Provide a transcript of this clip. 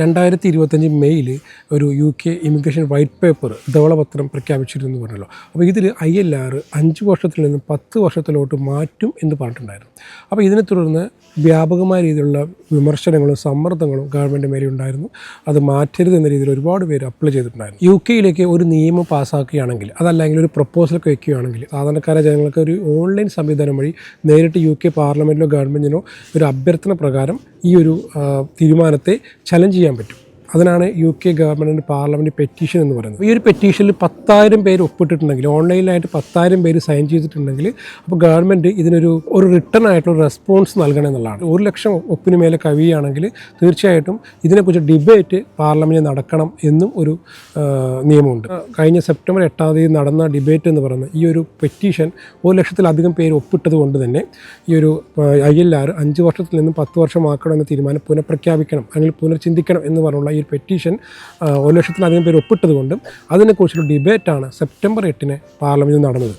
രണ്ടായിരത്തി ഇരുപത്തഞ്ച് മെയ്യിൽ ഒരു U K immigration white paper ധവളപത്രം പ്രഖ്യാപിച്ചിരുന്നു എന്ന് പറഞ്ഞല്ലോ. അപ്പോൾ ഇതിൽ ഐ എൽ ആർ അഞ്ച് വർഷത്തിൽ നിന്ന് പത്ത് വർഷത്തിലോട്ട് മാറ്റും എന്ന് പറഞ്ഞിട്ടുണ്ടായിരുന്നു. അപ്പോൾ ഇതിനെ തുടർന്ന് വ്യാപകമായ രീതിയിലുള്ള വിമർശനങ്ങളും സമ്മർദ്ദങ്ങളും ഗവൺമെന്റ് മേലെ ഉണ്ടായിരുന്നു. അത് മാറ്റരുത് എന്ന രീതിയിൽ ഒരുപാട് പേര് അപ്ലൈ ചെയ്തിട്ടുണ്ടായിരുന്നു. യു കെയിലേക്ക് ഒരു നിയമം പാസ്സാക്കുകയാണെങ്കിൽ അതല്ലെങ്കിൽ ഒരു പ്രപ്പോസലൊക്കെ വയ്ക്കുകയാണെങ്കിൽ സാധാരണക്കാരായ ജനങ്ങൾക്ക് ഒരു ഓൺലൈൻ സംവിധാനം വഴി നേരിട്ട് യു കെ പാർലമെന്റിലോ ഗവൺമെന്റിനോ ഒരു അഭ്യർത്ഥന പ്രകാരം ഈ ഒരു തീരുമാനത്തെ ചലഞ്ച് ചെയ്യാൻ പറ്റും അതിനാണ് യു കെ ഗവൺമെന്റിന്റെ പാർലമെന്റ് പെറ്റീഷൻ എന്ന് പറയുന്നത്. ഈ ഒരു പെറ്റീഷനിൽ പത്തായിരം പേര് ഒപ്പിട്ടിട്ടുണ്ടെങ്കിൽ ഓൺലൈനിലായിട്ട് പത്തായിരം പേര് സൈൻ ചെയ്തിട്ടുണ്ടെങ്കിൽ അപ്പോൾ ഗവൺമെന്റ് ഇതിനൊരു ഒരു റിട്ടേൺ ആയിട്ടുള്ള റെസ്പോൺസ് നൽകണം എന്നുള്ളതാണ്. ഒരു ലക്ഷം ഒപ്പിന് മേലെ കവിയാണെങ്കിൽ തീർച്ചയായിട്ടും ഇതിനെക്കുറിച്ച് ഡിബേറ്റ് പാർലമെന്റിൽ നടക്കണം എന്നും ഒരു നിയമമുണ്ട്. കഴിഞ്ഞ സെപ്റ്റംബർ എട്ടാം തീയതി നടന്ന ഡിബേറ്റ് എന്ന് പറയുന്നത് ഈ ഒരു പെറ്റീഷൻ ഒരു ലക്ഷത്തിലധികം പേര് ഒപ്പിട്ടത് കൊണ്ട് തന്നെ ഈ ഒരു ഐ എൽ ആർ അഞ്ച് വർഷത്തിൽ നിന്നും പത്ത് വർഷമാക്കണം എന്ന തീരുമാനം പുനഃപ്രഖ്യാപിക്കണം അല്ലെങ്കിൽ പുനർചിന്തിക്കണം എന്ന് പറഞ്ഞുള്ള ഈ പെറ്റീഷൻ ഒരു ലക്ഷത്തിലധികം പേര് ഒപ്പിട്ടതുകൊണ്ടും അതിനെക്കുറിച്ചുള്ള ഡിബേറ്റാണ് സെപ്റ്റംബർ എട്ടിന് പാർലമെന്റിൽ നടന്നത്.